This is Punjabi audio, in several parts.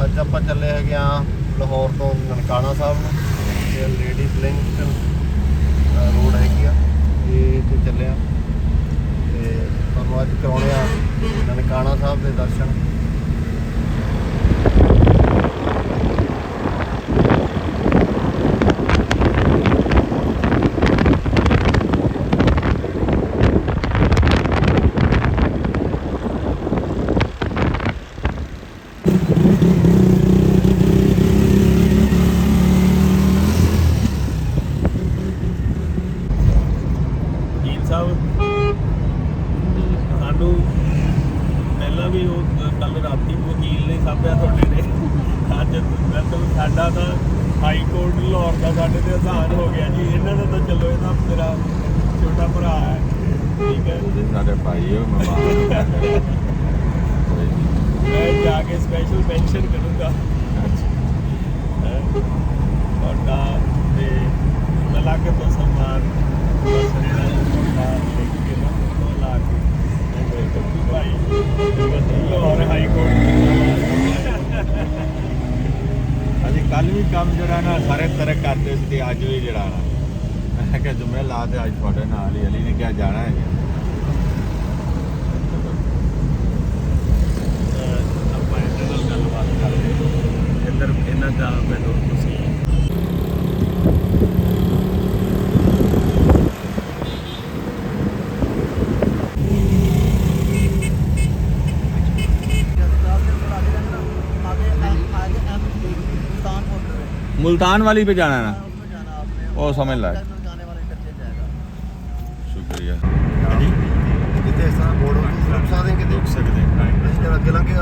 ਅੱਜ ਆਪਾਂ ਚੱਲੇ ਹੈਗੇ ਆ ਲਾਹੌਰ ਤੋਂ ਨਨਕਾਣਾ ਸਾਹਿਬ ਨੂੰ, ਤੇ ਲੇਡੀਜ਼ ਲਿੰਕ ਰੋਡ ਹੈਗੀ ਆ ਇਹ ਤੇ ਚੱਲੇ ਆ ਤੇ ਤੁਹਾਨੂੰ ਅੱਜ ਕਰਾਉਣੇ ਆ ਨਨਕਾਣਾ ਸਾਹਿਬ ਦੇ ਦਰਸ਼ਨ ਵਕੀਲ ਸਾਹਿਬ ਸਾਨੂੰ ਪਹਿਲਾਂ ਵੀ ਉਹ ਕੱਲ ਰਾਤੀ ਵਕੀਲ ਨੇ ਸਾਂਭਿਆ ਤੁਹਾਡੇ ਨੇ ਅੱਜ ਮਤਲਬ ਸਾਡਾ ਤਾਂ ਹਾਈ ਕੋਰਟ ਲਾਹੌਰ ਦਾ ਸਾਡੇ ਤੇ ਆਸਾਨ ਹੋ ਗਿਆ ਜੀ ਇਹਨਾਂ ਦਾ ਤਾਂ ਚਲੋ ਇਹਦਾ ਮੇਰਾ ਛੋਟਾ ਭਰਾ ਹੈ ਠੀਕ ਹੈ ਸਾਡੇ ਭਾਈ ਹੋ ਮਮਾ ਮੈਂ ਜਾ ਕੇ ਸਪੈਸ਼ਲ ਮੈਂਸ਼ਨ ਕਰੂੰਗਾ ਹੈਂ। ਤੁਹਾਡਾ ਤੇ ਮਲਾਕੇ ਤੋਂ ਸਨਮਾਨ ਬਸ ਜਿਹੜਾ ਤੁਹਾਡਾ ਲਿਖ ਕੇ ਨਾ ਉਹ ਲਾ ਕੇ ਮੈਂ ਕਿਹਾ ਕੱਪੀ ਭਾਈ ਲਾਹੌਰ ਹਾਈ ਕੋਰਟ ਅਸੀਂ ਕੱਲ ਵੀ ਕੰਮ ਜਿਹੜਾ ਨਾ ਸਾਰੇ ਤਰ੍ਹਾਂ ਕਰਦੇ ਸੀ ਤੇ ਅੱਜ ਵੀ ਜਿਹੜਾ ਨਾ ਮੈਂ ਕਿਹਾ ਜੁਮੇ ਲਾ ਤੇ ਅੱਜ ਤੁਹਾਡੇ ਨਾਲ ਹੀ ਅਲੀ ਨੇ ਕਿਹਾ ਜਾਣਾ ਹੈ ਜੀ। ਆਪਾਂ ਇਹਨਾਂ ਨਾਲ ਗੱਲਬਾਤ ਕਰਦੇ ਹਾਂ। ਇੱਧਰ ਇਹਨਾਂ ਦਾ ਮੈਨੂੰ ਤੁਸੀਂ मुल्तान वाली पे जाना है ना ਉਹ ਸਮਝ ਲੈ। ਸ਼ੁਕਰੀਆ। ਜਿੱਥੇ ਇਸ ਤਰ੍ਹਾਂ ਬੋਰਡ ਰੁਕ ਸਕਦੇ ਕਿਤੇ? ਰੁਕ ਸਕਦੇ ਹਾਂ ਅਸੀਂ ਜਦ ਅੱਗੇ ਲੰਘੇ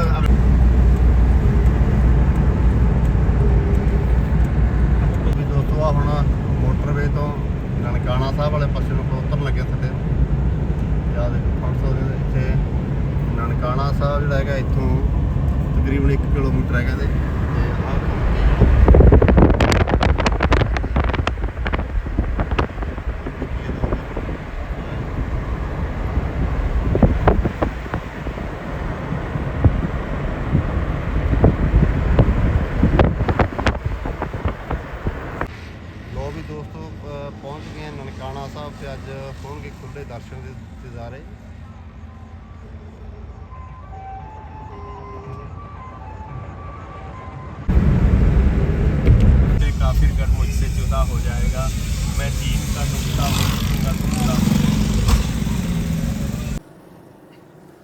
ਵੀ ਦੋਸਤੋ ਆ ਹੁਣ ਮੋਟਰਵੇ ਤੋਂ ਨਨਕਾਣਾ ਸਾਹਿਬ ਵਾਲੇ ਪਾਸੇ ਨੂੰ ਉਤਰਨ ਲੱਗੇ ਥੱਲੇ ਯਾਦ ਦੇਖੋ 500 ਦੇ ਇੱਥੇ ਨਨਕਾਣਾ ਸਾਹਿਬ ਜਿਹੜਾ ਹੈਗਾ ਇੱਥੋਂ ਤਕਰੀਬਨ 1 ਕਿਲੋਮੀਟਰ ਹੈਗਾ ਤੇ ਤੇ ਆਹ ਲੋ ਵੀ ਦੋਸਤੋ ਅਹ ਪਹੁੰਚ ਗਏ ਹਾਂ ਨਨਕਾਣਾ ਸਾਹਿਬ ਤੇ ਅੱਜ ਹੋਣਗੇ ਖੁੱਲੇ ਦਰਸ਼ਨ ਦੇ ਇੰਤਜ਼ਾਰੇ से काफिर कर मुझसे जुदा हो जाएगा मैं दीन का नुकता का नुकता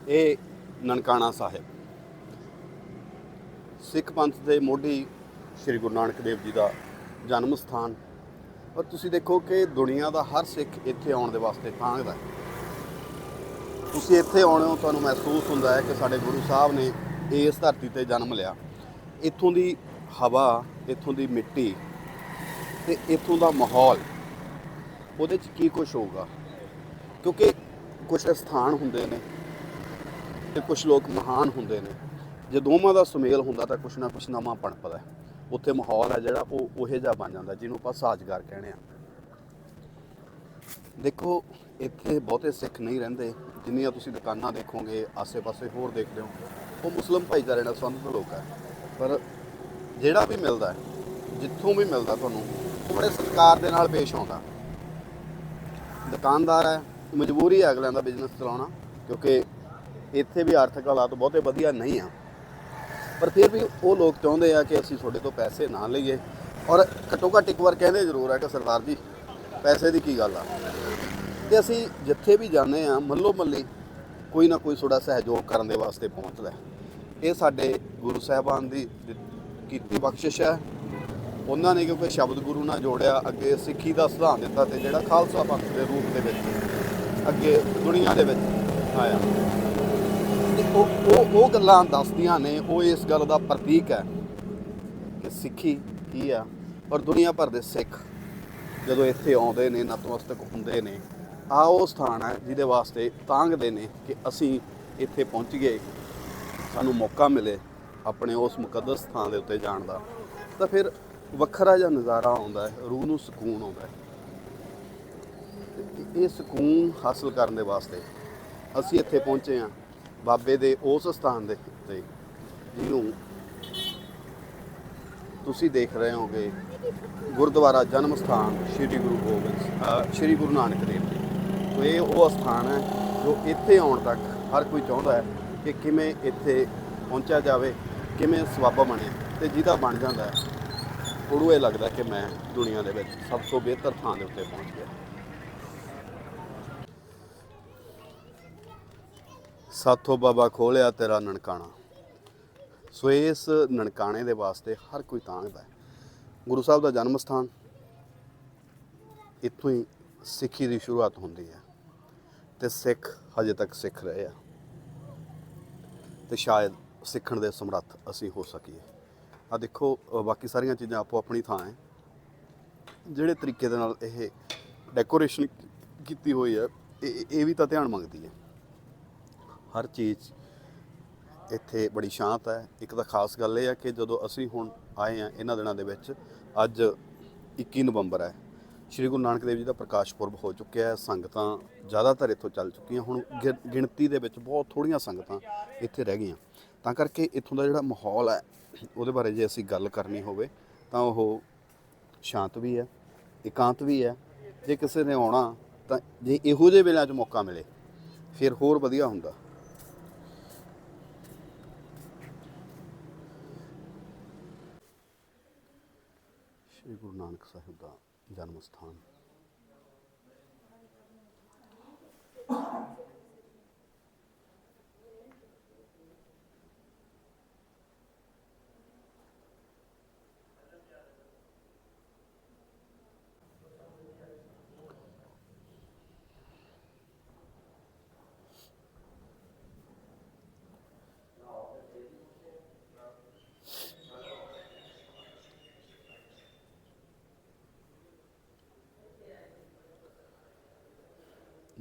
ਇਹ ਨਨਕਾਣਾ ਸਾਹਿਬ ਸਿੱਖ ਪੰਥ ਦੇ ਮੋਢੀ ਸ੍ਰੀ ਗੁਰੂ ਨਾਨਕ ਦੇਵ ਜੀ ਦਾ ਜਨਮ ਸਥਾਨ ਪਰ ਤੁਸੀਂ ਦੇਖੋ ਕਿ ਦੁਨੀਆ ਦਾ ਹਰ ਸਿੱਖ ਇੱਥੇ ਆਉਣ ਦੇ ਵਾਸਤੇ ਤਾਂਘਦਾ ਹੈ। ਤੁਸੀਂ ਇੱਥੇ ਆਉਣੇ ਹੋ, ਤੁਹਾਨੂੰ ਮਹਿਸੂਸ ਹੁੰਦਾ ਹੈ ਕਿ ਸਾਡੇ ਗੁਰੂ ਸਾਹਿਬ ਨੇ ਇਸ ਧਰਤੀ ਤੇ ਜਨਮ ਲਿਆ। ਇੱਥੋਂ ਦੀ ਹਵਾ, ਇੱਥੋਂ ਦੀ ਮਿੱਟੀ ਤੇ ਇੱਥੋਂ ਦਾ ਮਾਹੌਲ, ਉਹਦੇ 'ਚ ਕੀ ਕੁਝ ਹੋਊਗਾ? ਕਿਉਂਕਿ ਕੁਝ ਸਥਾਨ ਹੁੰਦੇ ਨੇ ਤੇ ਕੁਝ ਲੋਕ ਮਹਾਨ ਹੁੰਦੇ ਨੇ। ਜੇ ਦੋਵਾਂ ਦਾ ਸੁਮੇਲ ਹੁੰਦਾ ਤਾਂ ਕੁਛ ਨਾ ਕੁਛ ਨਵਾਂ ਪਣਪਦਾ ਹੈ। ਉੱਥੇ ਮਾਹੌਲ ਹੈ ਜਿਹੜਾ ਉਹ ਉਹੇ ਜਿਹਾ ਬਣ ਜਾਂਦਾ, ਜਿਹਨੂੰ ਆਪਾਂ ਸਾਜ਼ਗਾਰ ਕਹਿੰਦੇ ਆ ਦੇਖੋ, ਇੱਥੇ ਬਹੁਤੇ ਸਿੱਖ ਨਹੀਂ ਰਹਿੰਦੇ। ਜਿੰਨੀਆਂ ਤੁਸੀਂ ਦੁਕਾਨਾਂ ਦੇਖੋਗੇ, ਆਸੇ-ਪਾਸੇ ਹੋਰ ਦੇਖਦੇ ਹੋ, ਉਹ ਮੁਸਲਮ ਭਾਈਚਾਰੇ ਨਾਲ ਸੰਬੰਧਿਤ ਲੋਕ ਹੈ ਪਰ ਜਿਹੜਾ ਵੀ ਮਿਲਦਾ ਹੈ ਜਿੱਥੋਂ ਵੀ ਮਿਲਦਾ ਤੁਹਾਨੂੰ ਬੜੇ ਸਤਿਕਾਰ ਦੇ ਨਾਲ ਪੇਸ਼ ਆਉਂਦਾ। ਦੁਕਾਨਦਾਰ ਹੈ, ਮਜਬੂਰੀ ਹੈ ਅਗਲਿਆਂ ਦਾ ਬਿਜ਼ਨਸ ਚਲਾਉਣਾ, ਕਿਉਂਕਿ ਇੱਥੇ ਵੀ ਆਰਥਿਕ ਹਾਲਾਤ ਬਹੁਤੇ ਵਧੀਆ ਨਹੀਂ ਆ। ਪਰ ਫਿਰ ਵੀ ਉਹ ਲੋਕ ਚਾਹੁੰਦੇ ਆ ਕਿ ਅਸੀਂ ਤੁਹਾਡੇ ਤੋਂ ਪੈਸੇ ਨਾ ਲਈਏ। ਔਰ ਘੱਟੋ ਘੱਟ ਇੱਕ ਵਾਰ ਕਹਿੰਦੇ ਜ਼ਰੂਰ ਆ ਕਿ ਸਰਦਾਰ ਜੀ, ਪੈਸੇ ਦੀ ਕੀ ਗੱਲ ਆ? ਤੇ ਅਸੀਂ ਜਿੱਥੇ ਵੀ ਜਾਂਦੇ ਆ, ਮੱਲੋ ਮੱਲੀ ਕੋਈ ਨਾ ਕੋਈ ਤੁਹਾਡਾ ਸਹਿਯੋਗ ਕਰਨ ਦੇ ਵਾਸਤੇ ਪਹੁੰਚਦਾ ਇਹ ਸਾਡੇ ਗੁਰੂ ਸਾਹਿਬਾਨ ਦੀ ਕੀਤੀ ਬਖਸ਼ਿਸ਼ ਹੈ। ਉਹਨਾਂ ਨੇ ਕਿਉਂਕਿ ਸ਼ਬਦ ਗੁਰੂ ਨਾਲ ਜੋੜਿਆ, ਅੱਗੇ ਸਿੱਖੀ ਦਾ ਸਿਧਾਂਤ ਦਿੱਤਾ ਤੇ ਜਿਹੜਾ ਖਾਲਸਾ ਪੰਥ ਦੇ ਰੂਪ ਦੇ ਵਿੱਚ, ਅੱਗੇ ਦੁਨੀਆ ਦੇ ਵਿੱਚ ਆਇਆ। ਉਹ ਉਹ ਉਹ ਗੱਲਾਂ ਦੱਸਦੀਆਂ ਨੇ, ਉਹ ਇਸ ਗੱਲ ਦਾ ਪ੍ਰਤੀਕ ਹੈ ਕਿ ਸਿੱਖੀ ਕੀ ਆ? ਔਰ ਦੁਨੀਆ ਭਰ ਦੇ ਸਿੱਖ ਜਦੋਂ ਇੱਥੇ ਆਉਂਦੇ ਨੇ, ਨਤਮਸਤਕ ਹੁੰਦੇ ਨੇ, ਆ ਉਹ ਸਥਾਨ ਹੈ ਜਿਹਦੇ ਵਾਸਤੇ ਤਾਂਗਦੇ ਨੇ ਕਿ ਅਸੀਂ ਇੱਥੇ ਪਹੁੰਚ ਗਏ, ਸਾਨੂੰ ਮੌਕਾ ਮਿਲੇ ਆਪਣੇ ਉਸ ਮੁਕੱਦਸ ਸਥਾਨ ਦੇ ਉੱਤੇ ਜਾਣ ਦਾ। ਤਾਂ ਫਿਰ ਵੱਖਰਾ ਜਿਹਾ ਨਜ਼ਾਰਾ ਆਉਂਦਾ ਹੈ, ਰੂਹ ਨੂੰ ਸਕੂਨ ਆਉਂਦਾ ਹੈ। ਇਹ ਸਕੂਨ ਹਾਸਲ ਕਰਨ ਦੇ ਵਾਸਤੇ ਅਸੀਂ ਇੱਥੇ ਪਹੁੰਚੇ ਹਾਂ। ਬਾਬੇ ਦੇ ਉਸ ਸਥਾਨ ਦੇ ਉੱਤੇ ਜਿਹਨੂੰ ਤੁਸੀਂ ਦੇਖ ਰਹੇ ਹੋਗੇ ਗੁਰਦੁਆਰਾ ਜਨਮ ਸਥਾਨ ਸ੍ਰੀ ਗੁਰੂ ਗੋਬਿੰਦ ਸ੍ਰੀ ਗੁਰੂ ਨਾਨਕ ਦੇਵ ਜੀ। ਸੋ ਇਹ ਉਹ ਸਥਾਨ ਹੈ ਜੋ ਇੱਥੇ ਆਉਣ ਤੱਕ ਹਰ ਕੋਈ ਚਾਹੁੰਦਾ ਹੈ ਕਿ ਕਿਵੇਂ ਇੱਥੇ ਪਹੁੰਚਿਆ ਜਾਵੇ, ਕਿਵੇਂ ਸਵਾਬਾ ਬਣੇ ਤੇ ਜਿਹਦਾ ਬਣ ਜਾਂਦਾ ਹੈ, ਉਹਨੂੰ ਇਹ ਲੱਗਦਾ ਕਿ ਮੈਂ ਦੁਨੀਆ ਦੇ ਵਿੱਚ ਸਭ ਤੋਂ ਬਿਹਤਰ ਥਾਂ ਦੇ ਉੱਤੇ ਪਹੁੰਚ ਗਿਆ। ਸਾਥੋਂ ਬਾਬਾ ਖੋਲਿਆ ਤੇਰਾ ਨਨਕਾਣਾ। ਸੋ ਇਸ ਨਨਕਾਣੇ ਦੇ ਵਾਸਤੇ ਹਰ ਕੋਈ ਤਾਂਘਦਾ ਹੈ। ਗੁਰੂ ਸਾਹਿਬ ਦਾ ਜਨਮ ਸਥਾਨ ਇੱਥੋਂ ਹੀ ਸਿੱਖੀ ਦੀ ਸ਼ੁਰੂਆਤ ਹੁੰਦੀ ਹੈ। ਤੇ ਸਿੱਖ ਹਜੇ ਤੱਕ ਸਿੱਖ ਰਹੇ ਆ। ਤੇ ਸ਼ਾਇਦ ਸਿੱਖਣ ਦੇ ਸਮਰੱਥ ਅਸੀਂ ਹੋ ਸਕੀਏ। ਆ ਦੇਖੋ ਬਾਕੀ ਸਾਰੀਆਂ ਚੀਜ਼ਾਂ ਆਪੋ ਆਪਣੀ ਥਾਂ ਹੈ। ਜਿਹੜੇ ਤਰੀਕੇ ਦੇ ਨਾਲ ਇਹ ਡੈਕੋਰੇਸ਼ਨ ਕੀਤੀ ਹੋਈ ਹੈ, ਇਹ ਇਹ ਵੀ ਤਾਂ ਧਿਆਨ ਮੰਗਦੀ ਹੈ। ਹਰ ਚੀਜ਼ ਇੱਥੇ ਬੜੀ ਸ਼ਾਂਤ ਹੈ। ਇੱਕ ਤਾਂ ਖਾਸ ਗੱਲ ਇਹ ਹੈ ਕਿ ਜਦੋਂ ਅਸੀਂ ਹੁਣ ਆਏ ਆ ਇਹਨਾਂ ਦਿਨਾਂ ਦੇ ਵਿੱਚ, ਅੱਜ 21 ਨਵੰਬਰ ਹੈ। ਸ਼੍ਰੀ ਗੁਰੂ ਨਾਨਕ ਦੇਵ ਜੀ ਦਾ ਪ੍ਰਕਾਸ਼ ਪੁਰਬ ਹੋ ਚੁੱਕਿਆ ਹੈ। ਸੰਗਤਾਂ ਜ਼ਿਆਦਾਤਰ ਇੱਥੋਂ ਚੱਲ ਚੁੱਕੀਆਂ। ਹੁਣ ਗਿ- ਗਿਣਤੀ ਦੇ ਵਿੱਚ ਬਹੁਤ ਥੋੜੀਆਂ ਸੰਗਤਾਂ ਇੱਥੇ ਰਹਿ ਗਈਆਂ। ਤਾਂ ਕਰਕੇ ਇੱਥੋਂ ਦਾ ਜਿਹੜਾ ਮਾਹੌਲ ਹੈ, ਉਹਦੇ ਬਾਰੇ ਜੇ ਅਸੀਂ ਗੱਲ ਕਰਨੀ ਹੋਵੇ, ਤਾਂ ਉਹ ਸ਼ਾਂਤ ਵੀ ਹੈ, ਇਕਾਂਤ ਵੀ ਹੈ। ਜੇ ਕਿਸੇ ਨੇ ਆਉਣਾ ਤਾਂ ਜੇ ਇਹੋ ਜਿਹੇ ਵੇਲਿਆਂ 'ਚ ਮੌਕਾ ਮਿਲੇ, ਫਿਰ ਹੋਰ ਵਧੀਆ ਹੁੰਦਾ ਸ਼੍ਰੀ ਗੁਰੂ ਨਾਨਕ ਸਾਹਿਬ ਦਾ ਜਨਮ ਸਥਾਨ।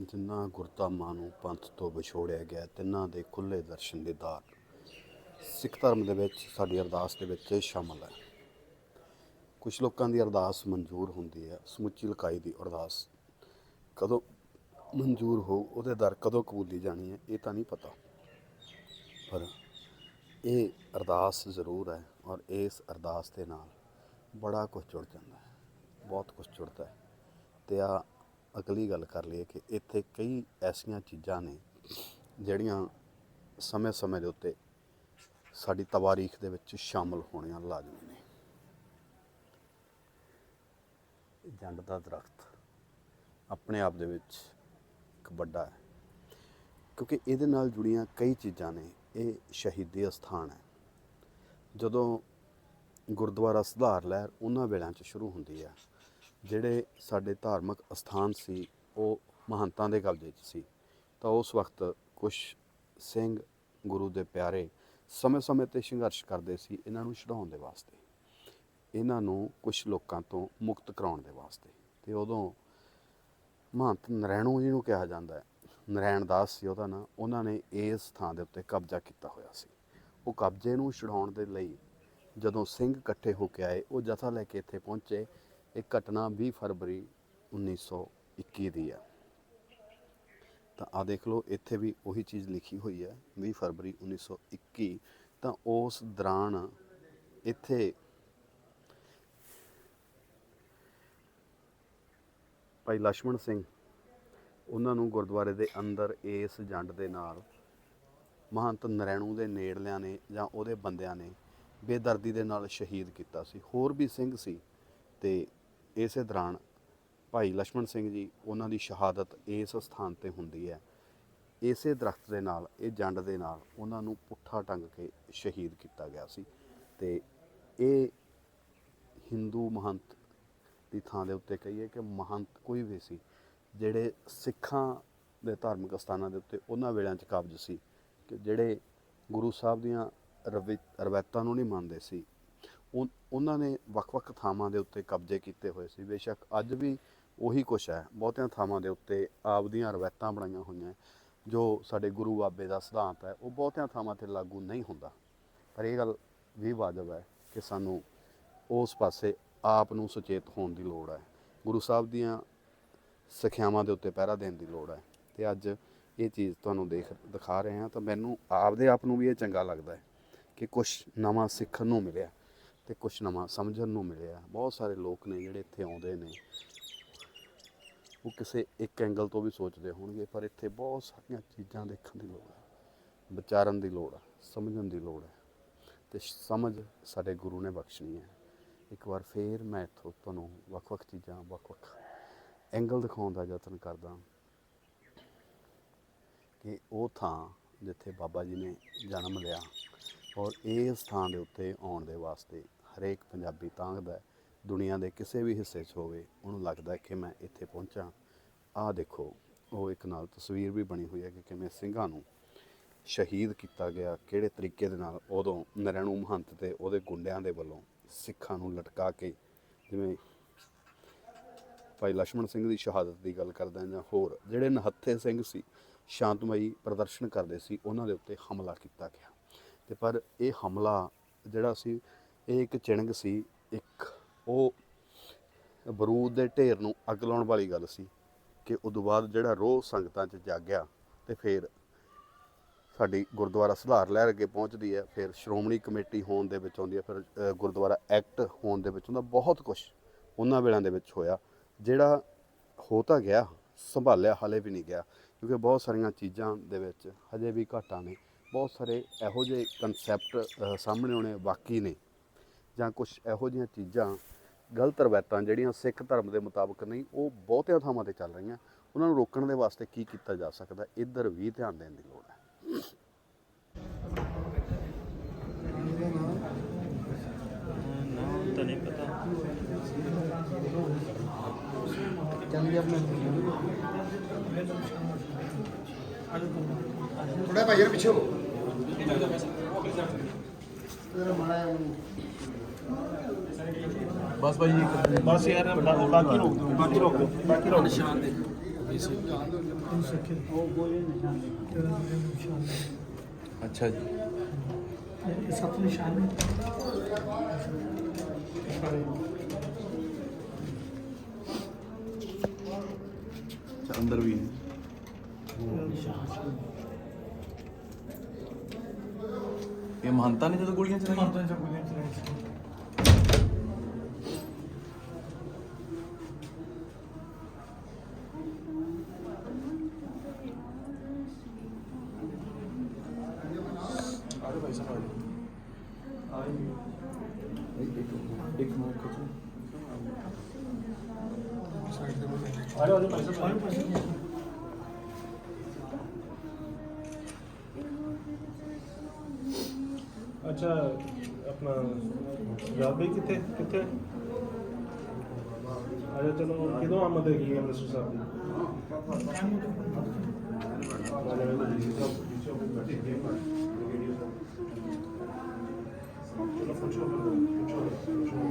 ਜਿਨ੍ਹਾਂ ਗੁਰਧਾਮਾਂ ਨੂੰ ਪੰਥ ਤੋਂ ਵਿਛੋੜਿਆ ਗਿਆ, ਤਿੰਨਾਂ ਦੇ ਖੁੱਲੇ ਦਰਸ਼ਨ ਦੇ ਦਾਰ। ਸਿੱਖ ਧਰਮ ਦੇ ਵਿੱਚ ਸਾਡੀ ਅਰਦਾਸ ਦੇ ਵਿੱਚ ਇਹ ਸ਼ਾਮਲ ਹੈ। ਕੁਝ ਲੋਕਾਂ ਦੀ ਅਰਦਾਸ ਮਨਜ਼ੂਰ ਹੁੰਦੀ ਹੈ, ਸਮੁੱਚੀ ਲਕਾਈ ਦੀ ਅਰਦਾਸ। ਕਦੋਂ ਮਨਜ਼ੂਰ ਹੋ, ਉਹਦੇ ਦਰ ਕਦੋਂ ਕਬੂਲੀ ਜਾਣੀ ਹੈ, ਇਹ ਤਾਂ ਨਹੀਂ ਪਤਾ। ਪਰ ਇਹ ਅਰਦਾਸ ਜ਼ਰੂਰ ਹੈ ਔਰ ਇਸ ਅਰਦਾਸ ਦੇ ਨਾਲ ਬੜਾ ਕੁਝ ਜੁੜ ਜਾਂਦਾ ਹੈ, ਬਹੁਤ ਕੁਝ ਜੁੜਦਾ ਹੈ। ਤੇ ਆ ਅਗਲੀ ਗੱਲ ਕਰ ਲਈਏ ਕਿ ਇੱਥੇ ਕਈ ਐਸੀਆਂ ਚੀਜ਼ਾਂ ਨੇ ਜਿਹੜੀਆਂ ਸਮੇਂ-ਸਮੇਂ ਦੇ ਉੱਤੇ ਸਾਡੀ ਤਵਾਰੀਖ ਦੇ ਵਿੱਚ ਸ਼ਾਮਲ ਹੋਣੀਆਂ ਲਾਜ਼ਮੀ ਨੇ। ਜੰਡ ਦਾ ਦਰਖਤ ਆਪਣੇ ਆਪ ਦੇ ਵਿੱਚ ਇੱਕ ਵੱਡਾ ਹੈ। ਕਿਉਂਕਿ ਇਹਦੇ ਨਾਲ ਜੁੜੀਆਂ ਕਈ ਚੀਜ਼ਾਂ ਨੇ, ਇਹ ਸ਼ਹੀਦੀ ਅਸਥਾਨ ਹੈ। ਜਦੋਂ ਗੁਰਦੁਆਰਾ ਸੁਧਾਰ ਲਹਿਰ ਉਹਨਾਂ ਵੇਲਿਆਂ 'ਚ ਸ਼ੁਰੂ ਹੁੰਦੀ ਹੈ ਜਿਹੜੇ ਸਾਡੇ ਧਾਰਮਿਕ ਅਸਥਾਨ ਸੀ, ਉਹ ਮਹੰਤਾਂ ਦੇ ਕਬਜ਼ੇ 'ਚ ਸੀ। ਤਾਂ ਉਸ ਵਕਤ ਕੁਝ ਸਿੰਘ ਗੁਰੂ ਦੇ ਪਿਆਰੇ ਸਮੇਂ-ਸਮੇਂ ਤੇ ਸੰਘਰਸ਼ ਕਰਦੇ ਸੀ, ਇਹਨਾਂ ਨੂੰ ਛਡਾਉਣ ਦੇ ਵਾਸਤੇ। ਇਹਨਾਂ ਨੂੰ ਕੁਝ ਲੋਕਾਂ ਤੋਂ ਮੁਕਤ ਕਰਾਉਣ ਦੇ ਵਾਸਤੇ। ਤੇ ਉਦੋਂ ਮਹੰਤ ਨਰੈਣੋ ਜੀ ਨੂੰ ਕਿਹਾ ਜਾਂਦਾ ਹੈ, ਨਰੈਣ ਦਾਸ ਸੀ ਉਹਦਾ ਨਾਂ, ਉਹਨਾਂ ਨੇ ਇਸ ਥਾਂ ਦੇ ਉੱਤੇ ਕਬਜ਼ਾ ਕੀਤਾ ਹੋਇਆ ਸੀ। ਉਹ ਕਬਜ਼ੇ ਨੂੰ ਛਡਾਉਣ ਦੇ ਲਈ ਜਦੋਂ ਸਿੰਘ ਇਕੱਠੇ ਹੋ ਕੇ ਆਏ, ਉਹ ਜਥਾ ਲੈ ਕੇ ਇੱਥੇ ਪਹੁੰਚੇ। ਇਹ ਘਟਨਾ 20 ਫਰਵਰੀ 1921 ਦੀ ਆ ਤਾਂ ਆ ਦੇਖ ਲਓ, ਇੱਥੇ ਵੀ ਉਹੀ ਚੀਜ਼ ਲਿਖੀ ਹੋਈ ਹੈ 20 ਫਰਵਰੀ 1921 ਤਾਂ ਉਸ ਦੌਰਾਨ ਇੱਥੇ ਭਾਈ ਲక్ష్మణ ਸਿੰਘ, ਉਹਨਾਂ ਨੂੰ ਗੁਰਦੁਆਰੇ ਦੇ ਅੰਦਰ ਇਸ ਜੰਡ ਦੇ ਨਾਲ ਮਹੰਤ ਨਰੈਣੂ ਦੇ ਨੇੜਲਿਆਂ ਨੇ ਜਾਂ ਉਹਦੇ ਬੰਦਿਆਂ ਨੇ ਬੇਦਰਦੀ ਦੇ ਨਾਲ ਸ਼ਹੀਦ ਕੀਤਾ ਸੀ। ਹੋਰ ਵੀ ਸਿੰਘ ਸੀ ਤੇ ਇਸੇ ਦੌਰਾਨ ਭਾਈ ਲక్ష్ਮਣ ਸਿੰਘ ਜੀ ਉਹਨਾਂ ਦੀ ਸ਼ਹਾਦਤ ਇਸ ਸਥਾਨ ਤੇ ਹੁੰਦੀ ਹੈ। ਇਸੇ ਦਰਖਤ ਦੇ ਨਾਲ, ਇਹ ਜੰਡ ਦੇ ਨਾਲ ਉਹਨਾਂ ਨੂੰ ਪੁੱਠਾ ਟੰਗ ਕੇ ਸ਼ਹੀਦ ਕੀਤਾ ਗਿਆ ਸੀ ਤੇ ਇਹ ਹਿੰਦੂ ਮਹੰਤ ਦੀ ਥਾਂ ਦੇ ਉੱਤੇ ਕਹੀਏ ਕਿ ਮਹੰਤ ਕੋਈ ਵੀ ਸੀ, ਜਿਹੜੇ ਸਿੱਖਾਂ ਦੇ ਧਾਰਮਿਕ ਸਥਾਨਾਂ ਦੇ ਉੱਤੇ ਉਹਨਾਂ ਵੇਲਿਆਂ 'ਚ ਕਾਬਜ ਸੀ ਕਿ ਜਿਹੜੇ ਗੁਰੂ ਸਾਹਿਬ ਦੀਆਂ ਰਵਾਇਤਾਂ ਨੂੰ ਨਹੀਂ ਮੰਨਦੇ ਸੀ ਉਹਨਾਂ ਨੇ ਵੱਖ-ਵੱਖ ਥਾਵਾਂ ਦੇ ਉੱਤੇ ਕਬਜ਼ੇ ਕੀਤੇ ਹੋਏ ਸੀ। ਬੇਸ਼ੱਕ ਅੱਜ ਵੀ ਉਹੀ ਕੁਛ ਹੈ। ਬਹੁਤਿਆਂ ਥਾਵਾਂ ਦੇ ਉੱਤੇ ਆਪਦੀਆਂ ਰਵਾਇਤਾਂ ਬਣਾਈਆਂ ਹੋਈਆਂ ਜੋ ਸਾਡੇ ਗੁਰੂ ਬਾਬੇ ਦਾ ਸਿਧਾਂਤ ਹੈ। ਉਹ ਬਹੁਤਿਆਂ ਥਾਵਾਂ ਤੇ ਲਾਗੂ ਨਹੀਂ ਹੁੰਦਾ। ਪਰ ਇਹ ਗੱਲ ਵੀ ਵਾਜਬ ਹੈ ਕਿ ਸਾਨੂੰ ਉਸ ਪਾਸੇ ਆਪ ਨੂੰ ਸੁਚੇਤ ਹੋਣ ਦੀ ਲੋੜ ਹੈ। ਗੁਰੂ ਸਾਹਿਬ ਦੀਆਂ ਸਿੱਖਿਆਵਾਂ ਦੇ ਉੱਤੇ ਪਹਿਰਾ ਦੇਣ ਦੀ ਲੋੜ ਹੈ। ਤੇ ਅੱਜ ਇਹ ਚੀਜ਼ ਤੁਹਾਨੂੰ ਦੇਖ, ਦਿਖਾ ਰਹੇ ਹਾਂ ਤਾਂ ਮੈਨੂੰ ਆਪਦੇ ਆਪ ਨੂੰ ਵੀ ਇਹ ਚੰਗਾ ਲੱਗਦਾ ਹੈ ਕਿ ਕੁਝ ਨਵਾਂ ਸਿੱਖਣ ਨੂੰ ਮਿਲਿਆ। ਤੇ ਕੁਛ ਨਵਾਂ ਸਮਝਣ ਨੂੰ ਮਿਲਿਆ। ਬਹੁਤ ਸਾਰੇ ਲੋਕ ਨੇ ਜਿਹੜੇ ਇੱਥੇ ਆਉਂਦੇ ਨੇ। ਉਹ ਕਿਸੇ ਇੱਕ ਐਂਗਲ ਤੋਂ ਵੀ ਸੋਚਦੇ ਹੋਣਗੇ, ਪਰ ਇੱਥੇ ਬਹੁਤ ਸਾਰੀਆਂ ਚੀਜ਼ਾਂ ਦੇਖਣ ਦੀ ਲੋੜ ਹੈ। ਵਿਚਾਰਨ ਦੀ ਲੋੜ ਹੈ, ਸਮਝਣ ਦੀ ਲੋੜ ਹੈ। ਤੇ ਸਮਝ ਸਾਡੇ ਗੁਰੂ ਨੇ ਬਖਸ਼ਣੀ ਹੈ। ਇੱਕ ਵਾਰ ਫੇਰ ਮੈਂ ਇੱਥੋਂ ਤੁਹਾਨੂੰ ਵੱਖ-ਵੱਖ ਚੀਜ਼ਾਂ, ਵੱਖ-ਵੱਖ ਐਂਗਲ ਦਿਖਾਉਣ ਦਾ ਯਤਨ ਕਰਦਾ ਕਿ ਉਹ ਥਾਂ ਜਿੱਥੇ ਬਾਬਾ ਜੀ ਨੇ ਜਨਮ ਲਿਆ ਔਰ ਇਸ ਥਾਂ ਦੇ ਉੱਤੇ ਆਉਣ ਦੇ ਵਾਸਤੇ ਹਰੇਕ ਪੰਜਾਬੀ ਤਾਂਗਦਾ ਦੁਨੀਆ ਦੇ ਕਿਸੇ ਵੀ ਹਿੱਸੇ 'ਚ ਹੋਵੇ, ਉਹਨੂੰ ਲੱਗਦਾ ਕਿ ਮੈਂ ਇੱਥੇ ਪਹੁੰਚਾਂ। ਆਹ ਦੇਖੋ, ਉਹ ਇੱਕ ਨਾਲ ਤਸਵੀਰ ਵੀ ਬਣੀ ਹੋਈ ਹੈ ਕਿ ਕਿਵੇਂ ਸਿੰਘਾਂ ਨੂੰ ਸ਼ਹੀਦ ਕੀਤਾ ਗਿਆ, ਕਿਹੜੇ ਤਰੀਕੇ ਦੇ ਨਾਲ ਉਦੋਂ ਨਰੈਣੂ ਮਹੰਤ ਤੇ ਉਹਦੇ ਗੁੰਡਿਆਂ ਦੇ ਵੱਲੋਂ ਸਿੱਖਾਂ ਨੂੰ ਲਟਕਾ ਕੇ, ਜਿਵੇਂ ਭਾਈ ਲక్ష్మణ ਸਿੰਘ ਦੀ ਸ਼ਹਾਦਤ ਦੀ ਗੱਲ ਕਰਦਾ ਜਾਂ ਹੋਰ, ਜਿਹੜੇ ਨਹੱਥੇ ਸਿੰਘ ਸੀ, ਸ਼ਾਂਤਮਈ ਪ੍ਰਦਰਸ਼ਨ ਕਰਦੇ ਸੀ, ਉਹਨਾਂ ਦੇ ਉੱਤੇ ਹਮਲਾ ਕੀਤਾ ਗਿਆ। ਤੇ ਪਰ ਇਹ ਹਮਲਾ ਜਿਹੜਾ ਸੀ ਇਹ ਇੱਕ ਚਿਣਗ ਸੀ, ਇੱਕ ਉਹ ਬਰੂਦ ਦੇ ਢੇਰ ਨੂੰ ਅੱਗ ਲਾਉਣ ਵਾਲੀ ਗੱਲ ਸੀ ਕਿ ਉਦੋਂ ਬਾਅਦ ਜਿਹੜਾ ਰੋਹ ਸੰਗਤਾਂ 'ਚ ਜਾਗਿਆ ਤੇ ਫਿਰ ਸਾਡੀ ਗੁਰਦੁਆਰਾ ਸੁਧਾਰ ਲਹਿਰ ਅੱਗੇ ਪਹੁੰਚਦੀ ਹੈ, ਫਿਰ ਸ਼੍ਰੋਮਣੀ ਕਮੇਟੀ ਹੋਣ ਦੇ ਵਿੱਚ ਆਉਂਦੀ ਹੈ, ਫਿਰ ਗੁਰਦੁਆਰਾ ਐਕਟ ਹੋਣ ਦੇ ਵਿੱਚ ਹੁੰਦਾ, ਬਹੁਤ ਕੁਝ ਉਹਨਾਂ ਵੇਲਿਆਂ ਦੇ ਵਿੱਚ ਹੋਇਆ, ਜਿਹੜਾ ਹੋ ਤਾਂ ਗਿਆ, ਸੰਭਾਲਿਆ ਹਾਲੇ ਵੀ ਨਹੀਂ ਗਿਆ, ਕਿਉਂਕਿ ਬਹੁਤ ਸਾਰੀਆਂ ਚੀਜ਼ਾਂ ਦੇ ਵਿੱਚ ਹਜੇ ਵੀ ਘਾਟਾਂ ਨੇ, ਬਹੁਤ ਸਾਰੇ ਇਹੋ ਜਿਹੇ ਕਨਸੈਪਟ ਸਾਹਮਣੇ ਆਉਣੇ ਬਾਕੀ ਨੇ। ਜਾਂ ਕੁਝ ਇਹੋ ਜਿਹੀਆਂ ਚੀਜ਼ਾਂ, ਗਲਤ ਰਵਾਇਤਾਂ ਜਿਹੜੀਆਂ ਸਿੱਖ ਧਰਮ ਦੇ ਮੁਤਾਬਕ ਨਹੀਂ, ਉਹ ਬਹੁਤਿਆਂ ਥਾਵਾਂ ਤੇ ਚੱਲ ਰਹੀਆਂ, ਉਹਨਾਂ ਨੂੰ ਰੋਕਣ ਦੇ ਵਾਸਤੇ ਕੀ ਕੀਤਾ ਜਾ ਸਕਦਾ, ਇੱਧਰ ਵੀ ਧਿਆਨ ਦੇਣ ਦੀ ਲੋੜ ਹੈ। ਤਾਂ ਨਹੀਂ ਪਤਾ ਥੋੜਾ ਭਾਈ ਯਾਰ ਪਿੱਛੇ ਹੋ। ਬਸ ਭਾਈ ਬਸ ਯਾਰ ਬਾਕੀ ਰੋਕ ਦਿਓ ਬਾਕੀ ਰੋਕ ਦਿਓ ਬਾਕੀ ਰੋਕ ਨਿਸ਼ਾਨ ਦੇ। ਅੱਛਾ ਜੀ। ਸੱਤ ਨਿਸ਼ਾਨ ਨੇ ਅੰਦਰ ਵੀ ਹੈ। 얘 만단인데도 골 괜찮아. 만단에서 골 괜찮아. 아르바이트 가야 돼. 아이. 에이, 에이, 뭐 그거. 아르바이트. 아르바이트. अच्छा अपना राबे कितने कितने अरे चलो कितों आ मदद की हमने सुसा चलो पूछो पूछो पूछो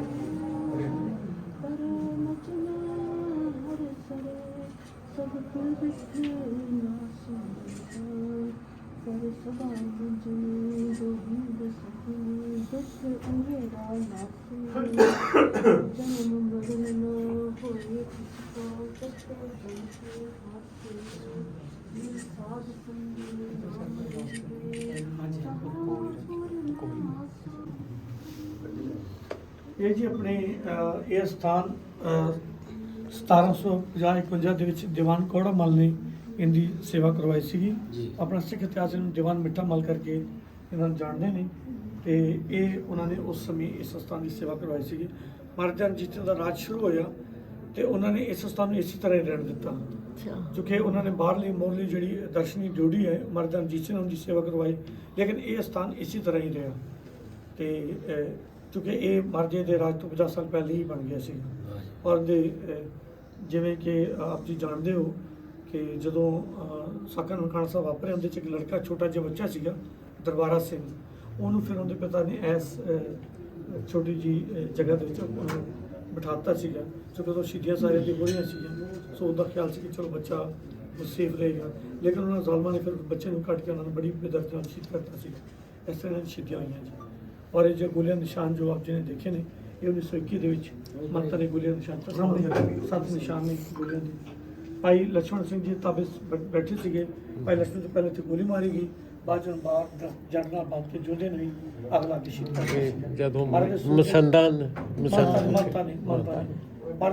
सब कुछ ਇਹ ਜੀ ਆਪਣੇ ਅਹ, ਇਹ ਸਥਾਨ ਅਹ, 1750 ਦੇ ਵਿੱਚ ਦੀਵਾਨ ਕੌੜਾ ਮਲ ਨੇ ਇਹਦੀ ਸੇਵਾ ਕਰਵਾਈ ਸੀਗੀ। ਆਪਣਾ ਸਿੱਖ ਇਤਿਹਾਸ ਨੂੰ ਦੀਵਾਨ ਮਿੱਠਾ ਮਲ ਕਰਕੇ ਇਹਨਾਂ ਨੂੰ ਜਾਣਦੇ ਨੇ। ਤੇ ਇਹ ਉਹਨਾਂ ਨੇ ਉਸ ਸਮੇਂ ਇਸ ਸਥਾਨ ਦੀ ਸੇਵਾ ਕਰਵਾਈ ਸੀਗੀ। ਮਹਾਰਾਜਾ ਰਣਜੀਤ ਸਿੰਘ ਦਾ ਰਾਜ ਸ਼ੁਰੂ ਹੋਇਆ ਤੇ ਉਹਨਾਂ ਨੇ ਇਸ ਸਥਾਨ ਨੂੰ ਇਸੇ ਤਰ੍ਹਾਂ ਹੀ ਰਹਿਣ ਦਿੱਤਾ। ਕਿਉਂਕਿ ਉਹਨਾਂ ਨੇ ਬਾਹਰਲੀ ਮੋਰਲੀ ਜਿਹੜੀ ਦਰਸ਼ਨੀ ਡਿਊਟੀ ਹੈ ਮਹਾਰਾਜਾ ਰਣਜੀਤ ਸਿੰਘ ਨੇ ਉਹਦੀ ਸੇਵਾ ਕਰਵਾਈ ਲੇਕਿਨ ਇਹ ਸਥਾਨ ਇਸੇ ਤਰ੍ਹਾਂ ਹੀ ਰਿਹਾ। ਤੇ ਕਿਉਂਕਿ ਇਹ ਮਹਾਰਾਜੇ ਦੇ ਰਾਜ ਤੋਂ 50 ਸਾਲ ਪਹਿਲੇ ਹੀ ਬਣ ਗਿਆ ਸੀ। ਔਰ ਦੇ ਜਿਵੇਂ ਕਿ ਆਪ ਜੀ ਜਾਣਦੇ ਹੋ ਕਿ ਜਦੋਂ ਅਹ, ਸਾਕਾ ਨਨਕਾਣਾ ਸਾਹਿਬ ਵਾਪਰੇ ਉਹਦੇ ਚ ਇੱਕ ਲੜਕਾ ਛੋਟਾ ਜਿਹਾ ਬੱਚਾ ਸੀਗਾ ਦਰਬਾਰਾ ਸਿੰਘ। ਉਹਨੂੰ ਫਿਰ ਉਹਦੇ ਪਿਤਾ ਨੇ ਐਸ ਛੋਟੀ ਜੀ ਜਗ੍ਹਾ ਦੇ ਵਿੱਚ ਬਿਠਾਤਾ ਸੀਗਾ। ਕਿਉਂਕਿ ਜਦੋਂ ਸ਼ਹੀਦੀਆਂ ਸਾਰਿਆਂ ਦੀ ਹੋ ਰਹੀਆਂ ਸੀਗੀਆਂ, ਸੋ ਉਹਦਾ ਖਿਆਲ ਸੀ ਕਿ ਚਲੋ ਬੱਚਾ ਉਹ ਸੇਫ ਰਹੇਗਾ। ਲੇਕਿਨ ਉਹਨਾਂ ਜ਼ਾਲਮਾਂ ਨੇ ਫਿਰ ਬੱਚੇ ਨੂੰ ਕੱਟ ਕੇ ਉਹਨਾਂ ਨੂੰ ਬੜੀ ਬੇਦਰਦ ਨਾਲ ਸ਼ਹੀਦ ਕਰਤਾ ਸੀ ਇਸ ਤਰ੍ਹਾਂ ਨਾਲ ਸ਼ਹੀਦੀਆਂ ਹੋਈਆਂ ਜੀ। ਔਰ ਇਹ ਜੋ ਗੋਲੀਆਂ ਨਿਸ਼ਾਨ ਜੋ ਆਪ ਜੀ ਨੇ ਦੇਖੇ ਨੇ, ਇਹ 1921 ਦੇ ਵਿੱਚ ਮਾਤਾ ਨੇ ਗੋਲੀਆਂ ਨਿਸ਼ਾਨ ਤਾਂ ਸਾਹਮਣੇ ਸੱਤ ਨਿਸ਼ਾਨ ਨੇ ਗੋਲੀਆਂ ਦੇ। ਭਾਈ ਲక్ష్మణ ਸਿੰਘ ਜੀ ਤਾਬੇ ਬੈਠੇ ਸੀਗੇ। ਭਾਈ ਲక్ష్మణ ਜੀ ਪਹਿਲਾਂ ਤੇ ਗੋਲੀ ਮਾਰੀ ਗਈ। ਬਾਹਰ ਜੜਨਾ ਬੰਦ ਜੋਦੇ ਅਗਲਾ। ਜਦੋਂ ਨੇ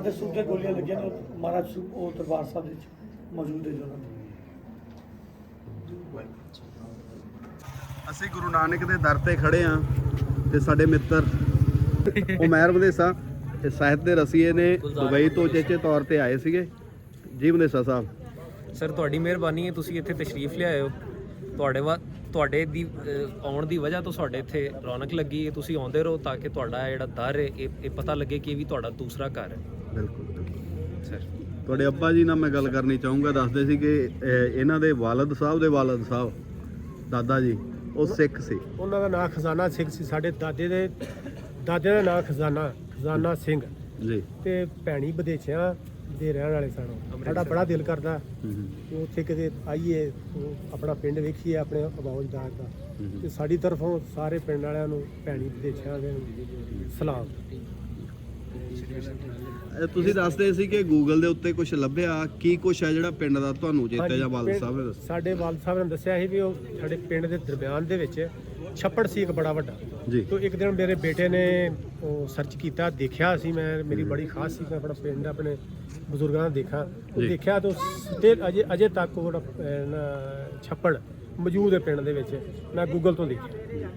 ਦੇ ਸੂਬੇ ਗੋਲੀਆਂ ਲੱਗੀਆਂ ਨੇ ਮਹਾਰਾਜ ਉਹ ਦਰਬਾਰ ਸਾਹਿਬ ਵਿੱਚ ਮੌਜੂਦ ਹੈ ਜਨਾਂ ਅਸੀਂ ਗੁਰੂ ਨਾਨਕ ਦੇ ਦਰ ਤੇ ਖੜੇ ਆ ਤੇ ਸਾਡੇ ਮਿੱਤਰ ਉਮੈਰ ਮਦੇਸਾ ਇਹ ਸਾਹਿਤ ਦੇ ਰਸੀਏ ਨੇ ਦੁਬਈ ਤੋਂ ਚੇਚੇ ਤੌਰ ਤੇ ਆਏ ਸੀਗੇ। ਜੀ ਮਦੇਸਾ ਸਾਹਿਬ। ਸਰ ਤੁਹਾਡੀ ਮਿਹਰਬਾਨੀ ਹੈ ਤੁਸੀਂ ਇੱਥੇ ਤਸ਼ਰੀਫ ਲਿਆਏ ਹੋ। ਤੁਹਾਡੇ ਵਾ ਤੁਹਾਡੇ ਦੀ ਅਹ, ਆਉਣ ਦੀ ਵਜ੍ਹਾ ਤੋਂ ਸਾਡੇ ਇੱਥੇ ਰੌਣਕ ਲੱਗੀ ਹੈ ਤੁਸੀਂ ਆਉਂਦੇ ਰਹੋ ਤਾਂ ਕਿ ਤੁਹਾਡਾ ਜਿਹੜਾ ਦਰ ਹੈ ਇਹ ਇਹ ਪਤਾ ਲੱਗੇ ਕਿ ਇਹ ਵੀ ਤੁਹਾਡਾ ਦੂਸਰਾ ਘਰ ਹੈ। ਬਿਲਕੁਲ ਸਰ ਤੁਹਾਡੇ ਅੱਬਾ ਜੀ ਨਾਲ ਮੈਂ ਗੱਲ ਕਰਨੀ ਚਾਹੂੰਗਾ ਦੱਸਦੇ ਸੀ ਕਿ ਅਹ, ਇਹਨਾਂ ਦੇ ਵਾਲਦ ਸਾਹਿਬ ਦੇ ਵਾਲਦ ਸਾਹਿਬ ਦਾਦਾ ਜੀ ਉਹ ਸਿੱਖ ਸੀ। ਉਹਨਾਂ ਦਾ ਨਾਂ ਖਜ਼ਾਨਾ ਸਿੰਘ ਸੀ ਸਾਡੇ ਦਾਦੇ ਦੇ ਦਾਦੇ ਦਾ ਨਾਂ ਖਜ਼ਾਨਾ ਖਜ਼ਾਨਾ ਸਿੰਘ। ਜੀ। ਤੇ ਭੈਣੀ ਵਿਦੇਸ਼ਾਂ ਦੇ ਰਹਿਣ ਵਾਲੇ ਸਨ। ਸਾਡਾ ਬੜਾ ਦਿਲ ਕਰਦਾ। ਕਿ ਉੱਥੇ ਕਿਤੇ ਆਈਏ ਉਹ ਆਪਣਾ ਪਿੰਡ ਵੇਖੀਏ ਆਪਣੇ ਅਬੌਜਦਾਰ ਦਾ। ਤੇ ਸਾਡੀ ਤਰਫੋਂ ਸਾਰੇ ਪਿੰਡ ਵਾਲਿਆਂ ਨੂੰ ਭੈਣੀ ਵਿਦੇਸ਼ਾਂ ਦੇ ਸਲਾਮ। ਤੁਸੀਂ ਦੱਸਦੇ ਸੀ ਕਿ ਗੂਗਲ ਦੇ ਉੱਤੇ ਕੁਝ ਲੱਭਿਆ। ਕੀ ਕੁਝ ਹੈ ਜਿਹੜਾ ਪਿੰਡ ਦਾ ਤੁਹਾਨੂੰ ਚੇਤੇ ਜਾਂ ਵਾਲਦ ਸਾਹਿਬ ਨੇ ਦੱਸਿਆ? ਸਾਡੇ ਵਾਲਦ ਸਾਹਿਬ ਨੇ ਦੱਸਿਆ ਸੀ ਵੀ ਉਹ ਸਾਡੇ ਪਿੰਡ ਦੇ ਦਰਮਿਆਨ ਦੇ ਵਿੱਚ ਛੱਪੜ ਸੀ ਇੱਕ ਬੜਾ ਵੱਡਾ। ਜੀ। ਤੋ ਇੱਕ ਦਿਨ ਮੇਰੇ ਬੇਟੇ ਨੇ ਉਹ ਸਰਚ ਕੀਤਾ ਦੇਖਿਆ ਸੀ ਮੈਂ ਮੇਰੀ ਬੜੀ ਖਾਸ ਸੀ ਮੈਂ ਆਪਣਾ ਪਿੰਡ ਆਪਣੇ ਬਜ਼ੁਰਗਾਂ ਦਾ ਦੇਖਾ। ਉਹ ਜੀ। ਦੇਖਿਆ ਤਾਂ ਸਟਿਲ ਅਜੇ ਅਜੇ ਤੱਕ ਉਹ ਜਿਹੜਾ, ਅਹ, ਨਾ, ਛੱਪੜ ਮੌਜੂਦ ਹੈ ਪਿੰਡ ਦੇ ਵਿੱਚ। ਮੈਂ ਗੂਗਲ ਤੋਂ ਦੇਖਿਆ।